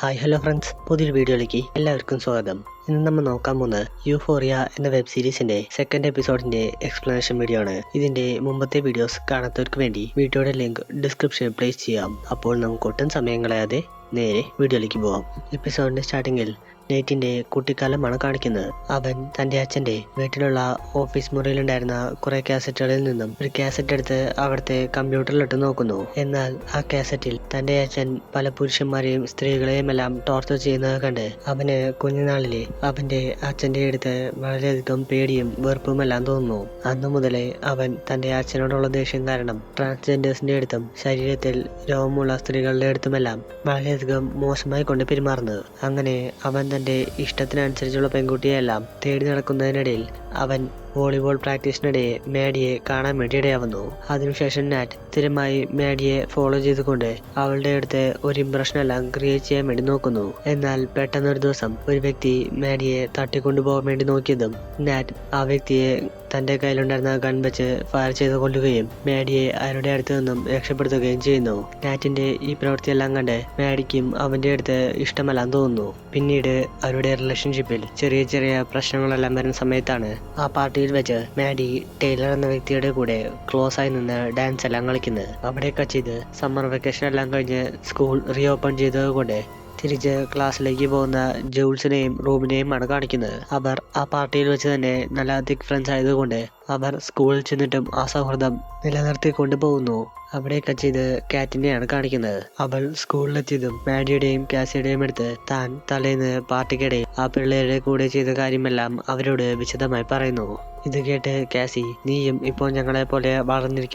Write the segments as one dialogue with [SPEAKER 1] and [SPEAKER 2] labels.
[SPEAKER 1] hi hello friends പുതിയൊരു വീഡിയോയിലേക്ക് എല്ലാവർക്കും സ്വാഗതം ഇന്ന് നമ്മൾ നോക്കാൻ പോകുന്നത് യൂഫോറിയ എന്ന വെബ് സീരീസിന്റെ സെക്കൻഡ് എപ്പിസോഡിന്റെ എക്സ്പ്ലനേഷൻ വീഡിയോ ആണ് ഇതിന്റെ മുമ്പത്തെ വീഡിയോസ് കാണാത്തവർക്ക് വേണ്ടി വീഡിയോയുടെ ലിങ്ക് ഡിസ്ക്രിപ്ഷനിൽ പ്ലേസ് ചെയ്യാം അപ്പോൾ നമുക്ക് ഒട്ടും സമയം കളയാതെ നേരെ വീഡിയോയിലേക്ക് പോകാം എപ്പിസോഡിന്റെ സ്റ്റാർട്ടിങ്ങിൽ നൈറ്റിന്റെ കുട്ടിക്കാലമാണ് കാണിക്കുന്നത് അവൻ തന്റെ അച്ഛന്റെ വീട്ടിലുള്ള ഓഫീസ് മുറിയിലുണ്ടായിരുന്ന കുറെ കാസറ്റുകളിൽ നിന്നും ഒരു കാസറ്റ് എടുത്ത് അവിടുത്തെ കമ്പ്യൂട്ടറിലിട്ട് നോക്കുന്നു എന്നാൽ ആ കാസറ്റിൽ തന്റെ അച്ഛൻ പല പുരുഷന്മാരെയും സ്ത്രീകളെയും എല്ലാം ടോർച്ചർ ചെയ്യുന്നത് കണ്ട് അവന് കുഞ്ഞുനാളിലെ അവന്റെ അച്ഛന്റെ അടുത്ത് വളരെയധികം പേടിയും വെറുപ്പും എല്ലാം തോന്നുന്നു അന്നു മുതലേ അവൻ തന്റെ അച്ഛനോടുള്ള ദേഷ്യം കാരണം ട്രാൻസ്ജെൻഡേഴ്സിന്റെ അടുത്തും ശരീരത്തിൽ രോഗമുള്ള സ്ത്രീകളുടെ അടുത്തുമെല്ലാം വളരെയധികം മോശമായി കൊണ്ട് പെരുമാറുന്നത് അങ്ങനെ അവൻ തൻ്റെ ഇഷ്ടത്തിനനുസരിച്ചുള്ള പെൺകുട്ടിയെല്ലാം തേടി നടക്കുന്നതിനിടയിൽ അവൻ വോളിബോൾ പ്രാക്ടീസിനിടയെ മാഡിയെ കാണാൻ വേണ്ടി ഇടയാവുന്നു അതിനുശേഷം നാറ്റ് സ്ഥിരമായി മാഡിയെ ഫോളോ ചെയ്തുകൊണ്ട് അവളുടെ അടുത്ത് ഒരു ഇംപ്രഷൻ ക്രിയേറ്റ് ചെയ്യാൻ വേണ്ടി നോക്കുന്നു എന്നാൽ പെട്ടെന്നൊരു ദിവസം ഒരു വ്യക്തി മാഡിയെ തട്ടിക്കൊണ്ടുപോകാൻ വേണ്ടി നോക്കിയതും നാറ്റ് ആ വ്യക്തിയെ തന്റെ കയ്യിലുണ്ടായിരുന്ന ഗൺ വെച്ച് ഫയർ ചെയ്ത് കൊല്ലുകയും മാഡിയെ അവരുടെ അടുത്ത് നിന്നും രക്ഷപ്പെടുത്തുകയും ചെയ്യുന്നു നാറ്റിന്റെ ഈ പ്രവൃത്തിയെല്ലാം കണ്ട് മാഡിക്കും അവന്റെ അടുത്ത് ഇഷ്ടമല്ലാന്ന് തോന്നുന്നു പിന്നീട് അവരുടെ റിലേഷൻഷിപ്പിൽ ചെറിയ ചെറിയ പ്രശ്നങ്ങളെല്ലാം വരുന്ന സമയത്താണ് ആ പാർട്ടിയിൽ വെച്ച് മാഡി ടൈലർ എന്ന വ്യക്തിയുടെ കൂടെ ക്ലോസ് ആയി നിന്ന് ഡാൻസ് എല്ലാം കളിക്കുന്നത് അവിടെയൊക്കെ ചെയ്ത് സമ്മർ വെക്കേഷൻ എല്ലാം കഴിഞ്ഞ് സ്കൂൾ റീ ഓപ്പൺ ചെയ്തത് കൊണ്ട് തിരിച്ച് ക്ലാസ്സിലേക്ക് പോകുന്ന ജൂൾസിനെയും ആണ് കാണിക്കുന്നത് അവർ ആ പാർട്ടിയിൽ വെച്ച് തന്നെ നല്ല തിക് ഫ്രണ്ട്സ് ആയതുകൊണ്ട് അവർ സ്കൂളിൽ ചെന്നിട്ടും ആ സൗഹൃദം നിലനിർത്തി കൊണ്ടുപോകുന്നു അവിടെയൊക്കെ ചെയ്ത് കാറ്റിനെയാണ് കാണിക്കുന്നത് അവൾ സ്കൂളിലെത്തിയതും മാഡിയുടെയും കാസിയുടെയും എടുത്ത് താൻ തലേന്ന് പാർട്ടിക്കിടെ ആ പിള്ളേരുടെ കൂടെ ചെയ്ത കാര്യമെല്ലാം അവരോട് വിശദമായി പറയുന്നു ഇത് കേട്ട് കാസി നീയും ഇപ്പോൾ ഞങ്ങളെ പോലെ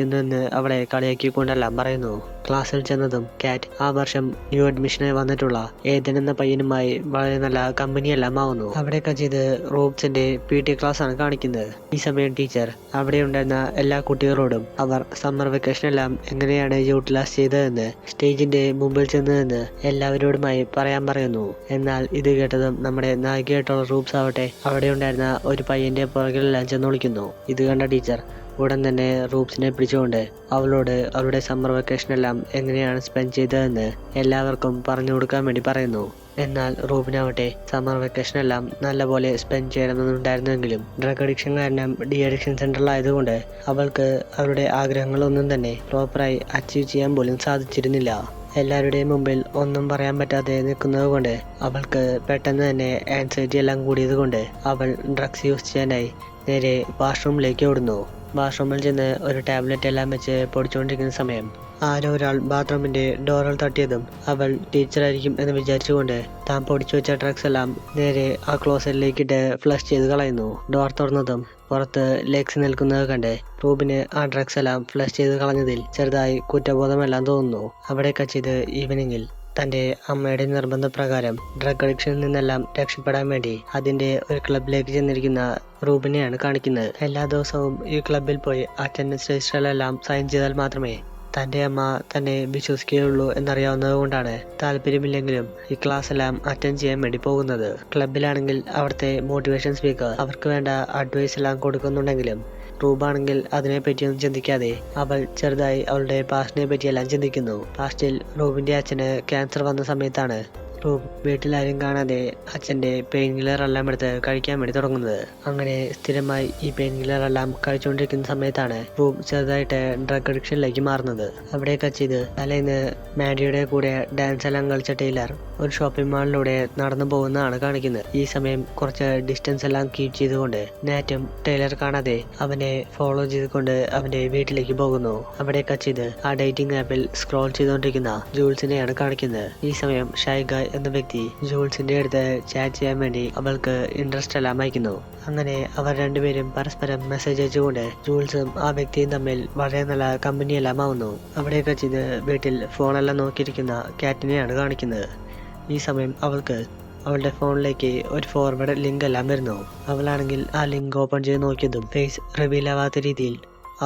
[SPEAKER 1] എന്ന് അവളെ കളിയാക്കിക്കൊണ്ടെല്ലാം പറയുന്നു ക്ലാസ്സിൽ ചെന്നതും കാറ്റ് ആ വർഷം ന്യൂ അഡ്മിഷന് വന്നിട്ടുള്ള ഏതൻ എന്ന പയ്യനുമായി വളരെ നല്ല കമ്പനിയെല്ലാം ആവുന്നു അവിടെ കജീത് റോബ്സിന്റെ പി ടി ക്ലാസ് ആണ് കാണിക്കുന്നത് ഈ സമയം ടീച്ചർ അവിടെ ഉണ്ടായിരുന്ന എല്ലാ കുട്ടികളോടും അവർ സമ്മർ വെക്കേഷൻ എല്ലാം എങ്ങനെയാണ് യൂട്ടിലൈസ് ചെയ്തതെന്ന് സ്റ്റേജിന്റെ മുമ്പിൽ ചെന്നതെന്ന് എല്ലാവരോടുമായി പറയാൻ പറയുന്നു എന്നാൽ ഇത് കേട്ടതും നമ്മുടെ നായികയായിട്ടുള്ള റൂപ്സ് ആവട്ടെ അവിടെ ഉണ്ടായിരുന്ന ഒരു പയ്യന്റെ പുറകിലെല്ലാം ചെന്നൊളിക്കുന്നു ഇത് കണ്ട ടീച്ചർ ഉടൻ തന്നെ റൂപ്സിനെ പിടിച്ചുകൊണ്ട് അവളോട് അവളുടെ സമ്മർ വെക്കേഷൻ എല്ലാം എങ്ങനെയാണ് സ്പെൻഡ് ചെയ്തതെന്ന് എല്ലാവർക്കും പറഞ്ഞു കൊടുക്കാൻ വേണ്ടി പറയുന്നു എന്നാൽ റൂബിനാവട്ടെ സമ്മർ വെക്കേഷൻ എല്ലാം നല്ലപോലെ സ്പെൻഡ് ചെയ്യണമെന്നുണ്ടായിരുന്നുവെങ്കിലും ഡ്രഗ് അഡിക്ഷൻ കാരണം ഡി അഡിക്ഷൻ സെൻറ്ററിലായതുകൊണ്ട് അവൾക്ക് അവരുടെ ആഗ്രഹങ്ങളൊന്നും തന്നെ പ്രോപ്പറായി അച്ചീവ് ചെയ്യാൻ പോലും സാധിച്ചിരുന്നില്ല എല്ലാവരുടെയും മുമ്പിൽ ഒന്നും പറയാൻ പറ്റാതെ നിൽക്കുന്നത് കൊണ്ട് അവൾക്ക് പെട്ടെന്ന് തന്നെ ആൻസൈറ്റി എല്ലാം കൂടിയത് കൊണ്ട് അവൾ ഡ്രഗ്സ് യൂസ് ചെയ്യാനായി നേരെ വാഷ്റൂമിലേക്ക് ഓടുന്നു വാഷ്റൂമിൽ ചെന്ന് ഒരു ടാബ്ലറ്റ് എല്ലാം വെച്ച് പൊടിച്ചുകൊണ്ടിരിക്കുന്ന സമയം ആരോ ഒരാൾ ബാത്റൂമിന്റെ ഡോറൽ തട്ടിയതും അവൾ ടീച്ചറായിരിക്കും എന്ന് വിചാരിച്ചുകൊണ്ട് താൻ പൊടിച്ചു വെച്ച ഡ്രഗ്സ് എല്ലാം നേരെ ആ ക്ലോസറ്റിലേക്കിട്ട് ഫ്ലഷ് ചെയ്ത് കളയുന്നു ഡോർ തുറന്നതും പുറത്ത് ലെക്സ് നിൽക്കുന്നത് കണ്ട് റൂബിന് ആ ഡ്രഗ്സ് എല്ലാം ഫ്ലഷ് ചെയ്ത് കളഞ്ഞതിൽ ചെറുതായി കുറ്റബോധമെല്ലാം തോന്നുന്നു അവിടെയൊക്കെ ചെയ്ത് ഈവനിങ്ങിൽ തൻ്റെ അമ്മയുടെ നിർബന്ധപ്രകാരം ഡ്രഗ് അഡിക്ഷനിൽ നിന്നെല്ലാം രക്ഷപ്പെടാൻ വേണ്ടി അതിൻ്റെ ഒരു ക്ലബിലേക്ക് ചെന്നിരിക്കുന്ന റൂബിനെയാണ് കാണിക്കുന്നത് എല്ലാ ദിവസവും ഈ ക്ലബിൽ പോയി അറ്റൻഡൻസ് രജിസ്റ്ററിലെല്ലാം സൈൻ ചെയ്താൽ മാത്രമേ തൻ്റെ അമ്മ തന്നെ വിശ്വസിക്കുകയുള്ളൂ എന്നറിയാവുന്നത് കൊണ്ടാണ് താല്പര്യമില്ലെങ്കിലും ഈ ക്ലാസ്സെല്ലാം എല്ലാം അറ്റൻഡ് ചെയ്യാൻ വേണ്ടി പോകുന്നത് ക്ലബിലാണെങ്കിൽ അവിടുത്തെ മോട്ടിവേഷൻ സ്പീക്കർ അവർക്ക് വേണ്ട അഡ്വൈസ് എല്ലാം കൊടുക്കുന്നുണ്ടെങ്കിലും റൂബ് ആണെങ്കിൽ പറ്റിയൊന്നും ചിന്തിക്കാതെ അവൾ ചെറുതായി അവളുടെ പാസ്റ്റിനെ പറ്റിയെല്ലാം ചിന്തിക്കുന്നു പാസ്റ്റിൽ റൂബിന്റെ അച്ഛന് ക്യാൻസർ വന്ന സമയത്താണ് വീട്ടിലാരും കാണാതെ അച്ഛൻ്റെ പെയിൻ കില്ലർ എല്ലാം എടുത്ത് കഴിക്കാൻ വേണ്ടി തുടങ്ങുന്നത് അങ്ങനെ സ്ഥിരമായി ഈ പെയിൻ കില്ലർ എല്ലാം കഴിച്ചുകൊണ്ടിരിക്കുന്ന സമയത്താണ് റൂം ചെറുതായിട്ട് ഡ്രഗ് അഡിക്ഷനിലേക്ക് മാറുന്നത് അവിടെയൊക്കെ ചെയ്ത് തലേന്ന് മാഡിയുടെ കൂടെ ഡാൻസ് എല്ലാം കളിച്ച ടൈലർ ഒരു ഷോപ്പിംഗ് മാളിലൂടെ നടന്നു പോകുന്നതാണ് കാണിക്കുന്നത് ഈ സമയം കുറച്ച് ഡിസ്റ്റൻസ് എല്ലാം കീപ്പ് ചെയ്തുകൊണ്ട് നാറ്റും ടൈലർ കാണാതെ അവനെ ഫോളോ ചെയ്തുകൊണ്ട് അവന്റെ വീട്ടിലേക്ക് പോകുന്നു അവിടെയൊക്കെ ചെയ്ത് ആ ഡേറ്റിംഗ് ആപ്പിൽ സ്ക്രോൾ ചെയ്തുകൊണ്ടിരിക്കുന്ന ജൂൾസിനെയാണ് കാണിക്കുന്നത് ഈ സമയം ഷൈഗായ് എന്ന വ്യക്തി ജോൾസിന്റെ അടുത്ത് ചാറ്റ് ചെയ്യാൻ വേണ്ടി അവൾക്ക് ഇൻട്രസ്റ്റ് എല്ലാം അയക്കുന്നു അങ്ങനെ അവർ രണ്ടുപേരും പരസ്പരം മെസ്സേജ് അയച്ചുകൊണ്ട് ജൂൾസും ആ വ്യക്തിയും തമ്മിൽ വളരെ നല്ല എല്ലാം ആവുന്നു അവിടെയൊക്കെ ചെയ്ത് വീട്ടിൽ ഫോണെല്ലാം നോക്കിയിരിക്കുന്ന കാറ്റിനെയാണ് കാണിക്കുന്നത് ഈ സമയം അവൾക്ക് അവളുടെ ഫോണിലേക്ക് ഒരു ഫോർവേഡ് ലിങ്ക് എല്ലാം വരുന്നു അവളാണെങ്കിൽ ആ ലിങ്ക് ഓപ്പൺ ചെയ്ത് നോക്കിയതും ഫേസ് റിവീൽ ആവാത്ത രീതിയിൽ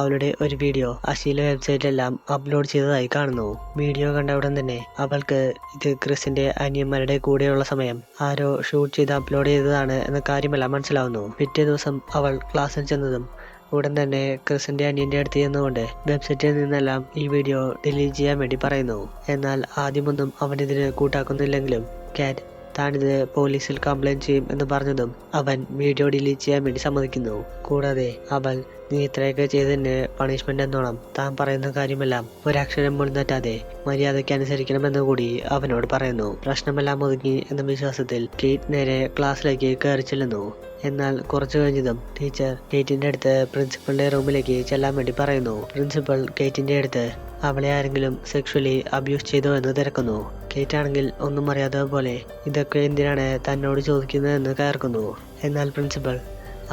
[SPEAKER 1] അവളുടെ ഒരു വീഡിയോ അശ്ലീല വെബ്സൈറ്റിലെല്ലാം അപ്ലോഡ് ചെയ്തതായി കാണുന്നു വീഡിയോ കണ്ട ഉടൻ തന്നെ അവൾക്ക് ഇത് ക്രിസിന്റെ അനിയന്മാരുടെ കൂടെയുള്ള സമയം ആരോ ഷൂട്ട് ചെയ്ത് അപ്ലോഡ് ചെയ്തതാണ് എന്ന കാര്യമെല്ലാം മനസ്സിലാവുന്നു പിറ്റേ ദിവസം അവൾ ക്ലാസ്സിൽ ചെന്നതും ഉടൻ തന്നെ ക്രിസിന്റെ അനിയന്റെ അടുത്ത് ചെന്നുകൊണ്ട് വെബ്സൈറ്റിൽ നിന്നെല്ലാം ഈ വീഡിയോ ഡിലീറ്റ് ചെയ്യാൻ വേണ്ടി പറയുന്നു എന്നാൽ ആദ്യമൊന്നും അവനെതിരെ കൂട്ടാക്കുന്നില്ലെങ്കിലും കാറ്റ് താനിത് പോലീസിൽ കംപ്ലൈൻറ്റ് ചെയ്യും എന്ന് പറഞ്ഞതും അവൻ വീഡിയോ ഡിലീറ്റ് ചെയ്യാൻ വേണ്ടി സമ്മതിക്കുന്നു കൂടാതെ അവൾ നീ ഇത്രയൊക്കെ ചെയ്തതിന് പണിഷ്മെന്റ് എന്നോണം താൻ പറയുന്ന കാര്യമെല്ലാം ഒരക്ഷരം പോലും തെറ്റാതെ മര്യാദയ്ക്ക് അനുസരിക്കണമെന്ന് കൂടി അവനോട് പറയുന്നു പ്രശ്നമെല്ലാം ഒതുങ്ങി എന്ന വിശ്വാസത്തിൽ കേറ്റ് നേരെ ക്ലാസ്സിലേക്ക് കയറി ചെല്ലുന്നു എന്നാൽ കുറച്ചു കഴിഞ്ഞതും ടീച്ചർ കേറ്റിന്റെ അടുത്ത് പ്രിൻസിപ്പളിന്റെ റൂമിലേക്ക് ചെല്ലാൻ വേണ്ടി പറയുന്നു പ്രിൻസിപ്പൾ കേറ്റിന്റെ അടുത്ത് അവളെ ആരെങ്കിലും സെക്ഷുവലി അബ്യൂസ് ചെയ്തോ എന്ന് തിരക്കുന്നു കാറ്റ് ആണെങ്കിൽ ഒന്നും അറിയാത്ത പോലെ ഇതൊക്കെ എന്തിനാണ് തന്നോട് ചോദിക്കുന്നതെന്ന് കയർക്കുന്നു എന്നാൽ പ്രിൻസിപ്പൽ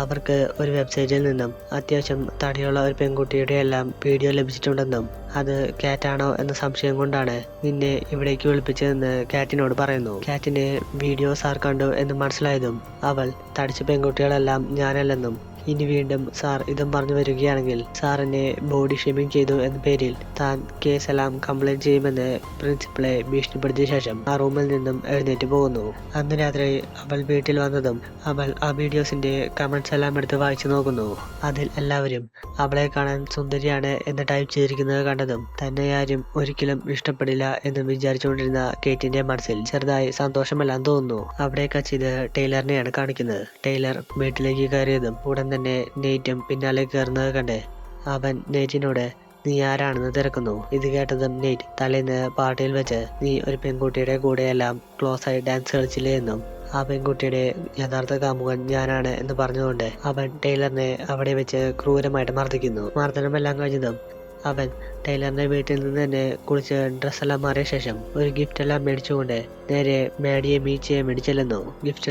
[SPEAKER 1] അവർക്ക് ഒരു വെബ്സൈറ്റിൽ നിന്നും അത്യാവശ്യം തടിയുള്ള ഒരു പെൺകുട്ടിയുടെ എല്ലാം വീഡിയോ ലഭിച്ചിട്ടുണ്ടെന്നും അത് കാറ്റാണോ എന്ന സംശയം കൊണ്ടാണ് നിന്നെ ഇവിടേക്ക് വിളിപ്പിച്ചതെന്ന് കാറ്റിനോട് പറയുന്നു കാറ്റിന് വീഡിയോ സാർ കണ്ടു എന്ന് മനസ്സിലായതും അവൾ തടിച്ച പെൺകുട്ടികളെല്ലാം ഞാനല്ലെന്നും ഇനി വീണ്ടും സാർ ഇതും പറഞ്ഞു വരികയാണെങ്കിൽ സാറിനെ ബോഡി ഷേമിംഗ് ചെയ്തു എന്ന പേരിൽ താൻ കേസെല്ലാം കംപ്ലൈൻറ്റ് ചെയ്യുമെന്ന് പ്രിൻസിപ്പളെ ഭീഷണിപ്പെടുത്തിയ ശേഷം ആ റൂമിൽ നിന്നും എഴുന്നേറ്റ് പോകുന്നു അന്ന് രാത്രി അവൾ വീട്ടിൽ വന്നതും അവൾ ആ വീഡിയോസിന്റെ കമന്റ്സ് എല്ലാം എടുത്ത് വായിച്ചു നോക്കുന്നു അതിൽ എല്ലാവരും അവളെ കാണാൻ സുന്ദരിയാണ് എന്ന് ടൈപ്പ് ചെയ്തിരിക്കുന്നത് കണ്ടതും തന്നെ ആരും ഒരിക്കലും ഇഷ്ടപ്പെടില്ല എന്ന് വിചാരിച്ചുകൊണ്ടിരുന്ന കേറ്റിന്റെ മനസ്സിൽ ചെറുതായി സന്തോഷമെല്ലാം തോന്നുന്നു അവിടേക്ക് ചെയ്ത് ടൈലറിനെയാണ് കാണിക്കുന്നത് ടൈലർ വീട്ടിലേക്ക് കയറിയതും ഉടൻ തന്നെ നെയ്റ്റും പിന്നാലെ കയറുന്നത് കണ്ട് അവൻ നെയ്റ്റിനോട് നീ ആരാണെന്ന് തിരക്കുന്നു ഇത് കേട്ടതും നെയ്റ്റ് തലേന്ന് പാർട്ടിയിൽ വെച്ച് നീ ഒരു പെൺകുട്ടിയുടെ കൂടെയെല്ലാം ക്ലോസായി ഡാൻസ് കളിച്ചില്ലേ എന്നും ആ പെൺകുട്ടിയുടെ യഥാർത്ഥ കാമുകൻ ഞാനാണ് എന്ന് പറഞ്ഞുകൊണ്ട് അവൻ ടൈലറിനെ അവിടെ വെച്ച് ക്രൂരമായിട്ട് മർദ്ദിക്കുന്നു മർദ്ദനമെല്ലാം കഴിഞ്ഞതും അവൻ ടൈലറിന്റെ വീട്ടിൽ നിന്ന് തന്നെ കുളിച്ച് ഡ്രസ്സെല്ലാം മാറിയ ശേഷം ഒരു ഗിഫ്റ്റ് എല്ലാം മേടിച്ചുകൊണ്ട് നേരെ മാഡിയെ മീറ്റ് ചെയ്യാൻ മേടി ചെല്ലുന്നു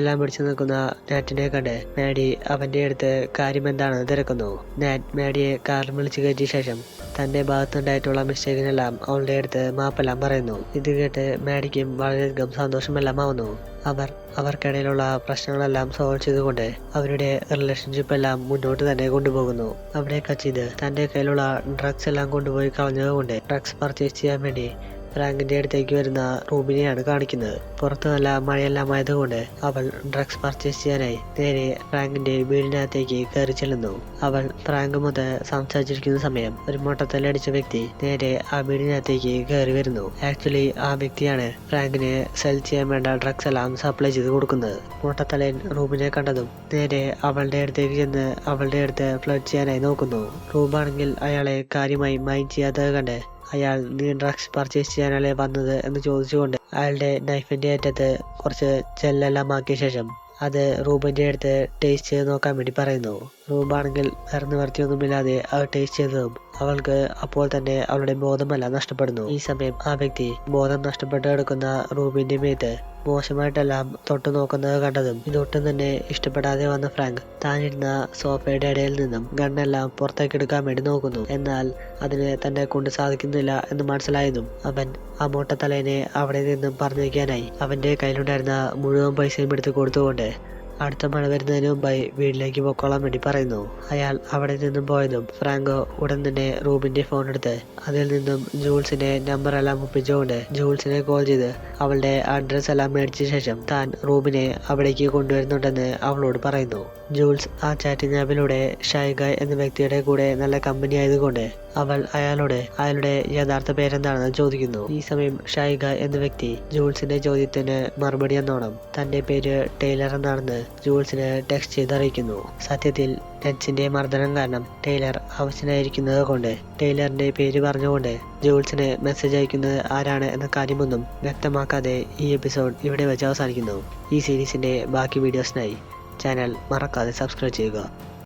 [SPEAKER 1] എല്ലാം മേടിച്ചു നിൽക്കുന്ന നാറ്റിനെ കണ്ട് മാഡി അവന്റെ അടുത്ത് കാര്യമെന്താണെന്ന് തിരക്കുന്നു നാറ്റ് മാഡിയെ കാറിൽ വിളിച്ചു കയറ്റിയ ശേഷം തൻ്റെ ഭാഗത്തുണ്ടായിട്ടുള്ള മിസ്റ്റേക്കിനെല്ലാം അവളുടെ അടുത്ത് മാപ്പെല്ലാം പറയുന്നു ഇത് കേട്ട് മാഡിക്കും വളരെയധികം സന്തോഷമെല്ലാം ആവുന്നു അവർ അവർക്കിടയിലുള്ള പ്രശ്നങ്ങളെല്ലാം സോൾവ് ചെയ്തുകൊണ്ട് അവരുടെ റിലേഷൻഷിപ്പ് എല്ലാം മുന്നോട്ട് തന്നെ കൊണ്ടുപോകുന്നു അവിടെ കച്ചിത് തന്റെ കയ്യിലുള്ള ഡ്രഗ്സ് എല്ലാം കൊണ്ടുപോയി കളഞ്ഞതുകൊണ്ട് ഡ്രഗ്സ് പർച്ചേസ് ചെയ്യാൻ വേണ്ടി ഫ്രാങ്കിന്റെ അടുത്തേക്ക് വരുന്ന റൂമിനെയാണ് കാണിക്കുന്നത് പുറത്ത് നല്ല മഴയെല്ലാം ആയതുകൊണ്ട് അവൾ ഡ്രഗ്സ് പർച്ചേസ് ചെയ്യാനായി നേരെ ഫ്രാങ്കിന്റെ വീടിനകത്തേക്ക് കയറി ചെല്ലുന്നു അവൾ ഫ്രാങ്ക് മുതൽ സംസാരിച്ചിരിക്കുന്ന സമയം ഒരു മൊട്ടത്തലടിച്ച വ്യക്തി നേരെ ആ വീടിനകത്തേക്ക് കയറി വരുന്നു ആക്ച്വലി ആ വ്യക്തിയാണ് ഫ്രാങ്കിന് സെൽ ചെയ്യാൻ വേണ്ട ഡ്രഗ്സ് എല്ലാം സപ്ലൈ ചെയ്ത് കൊടുക്കുന്നത് മൊട്ടത്തലയൻ റൂമിനെ കണ്ടതും നേരെ അവളുടെ അടുത്തേക്ക് ചെന്ന് അവളുടെ അടുത്ത് ഫ്ലഡ് ചെയ്യാനായി നോക്കുന്നു റൂമാണെങ്കിൽ അയാളെ കാര്യമായി മൈൻഡ് ചെയ്യാത്തത് കണ്ട് അയാൾ നീ ഡ്രഗ്സ് പർച്ചേസ് ചെയ്യാനല്ലേ വന്നത് എന്ന് ചോദിച്ചുകൊണ്ട് അയാളുടെ നൈഫിന്റെ അറ്റത്ത് കുറച്ച് ചെല്ലെല്ലാം ആക്കിയ ശേഷം അത് റൂബിൻ്റെ അടുത്ത് ടേസ്റ്റ് ചെയ്ത് നോക്കാൻ വേണ്ടി പറയുന്നു മുമ്പാണെങ്കിൽ വേറെ നിവർത്തിയൊന്നുമില്ലാതെ അവർ ടേസ്റ്റ് ചെയ്തതും അവൾക്ക് അപ്പോൾ തന്നെ അവളുടെ ബോധമല്ല നഷ്ടപ്പെടുന്നു ഈ സമയം ആ വ്യക്തി ബോധം നഷ്ടപ്പെട്ട് കിടക്കുന്ന റൂബിന്റെ മേത്ത് മോശമായിട്ടെല്ലാം തൊട്ടു നോക്കുന്നത് കണ്ടതും ഇതൊട്ടും തന്നെ ഇഷ്ടപ്പെടാതെ വന്ന ഫ്രാങ്ക് താനിരുന്ന സോഫയുടെ ഇടയിൽ നിന്നും ഗണ്ണെല്ലാം പുറത്തേക്ക് എടുക്കാൻ വേണ്ടി നോക്കുന്നു എന്നാൽ അതിനെ തന്നെ കൊണ്ട് സാധിക്കുന്നില്ല എന്ന് മനസ്സിലായതും അവൻ ആ മൂട്ടത്തലേനെ അവിടെ നിന്നും പറഞ്ഞയക്കാനായി അവന്റെ കയ്യിലുണ്ടായിരുന്ന മുഴുവൻ പൈസയും എടുത്തു കൊടുത്തുകൊണ്ട് അടുത്ത മഴ വരുന്നതിന് മുമ്പായി വീട്ടിലേക്ക് പൊക്കോളാൻ വേണ്ടി പറയുന്നു അയാൾ അവിടെ നിന്നും പോയതും ഫ്രാങ്കോ ഉടൻ തന്നെ റൂബിന്റെ ഫോൺ എടുത്ത് അതിൽ നിന്നും ജൂൾസിന്റെ നമ്പർ എല്ലാം ഒപ്പിച്ചുകൊണ്ട് ജൂൾസിനെ കോൾ ചെയ്ത് അവളുടെ അഡ്രസ്സ് എല്ലാം മേടിച്ച ശേഷം താൻ റൂബിനെ അവിടേക്ക് കൊണ്ടുവരുന്നുണ്ടെന്ന് അവളോട് പറയുന്നു ജൂൾസ് ആ ചാറ്റിംഗ് ആപ്പിലൂടെ ഷൈഗായ് എന്ന വ്യക്തിയുടെ കൂടെ നല്ല കമ്പനി ആയതുകൊണ്ട് അവൾ അയാളോട് അയാളുടെ യഥാർത്ഥ പേരെന്താണെന്ന് ചോദിക്കുന്നു ഈ സമയം ഷൈഗ എന്ന വ്യക്തി ജൂൾസിന്റെ ചോദ്യത്തിന് മറുപടി എന്നോണം തന്റെ പേര് ടൈലർ എന്നാണെന്ന് ജൂൾസിന് ടെക്സ്റ്റ് ചെയ്ത് അറിയിക്കുന്നു സത്യത്തിൽ ടെൻസിന്റെ മർദ്ദനം കാരണം ടൈലർ അവശനായിരിക്കുന്നത് കൊണ്ട് ടൈലറിന്റെ പേര് പറഞ്ഞുകൊണ്ട് ജൂൾസിന് മെസ്സേജ് അയക്കുന്നത് ആരാണ് എന്ന കാര്യമൊന്നും വ്യക്തമാക്കാതെ ഈ എപ്പിസോഡ് ഇവിടെ വെച്ച് അവസാനിക്കുന്നു ഈ സീരീസിന്റെ ബാക്കി വീഡിയോസിനായി ചാനൽ മറക്കാതെ സബ്സ്ക്രൈബ് ചെയ്യുക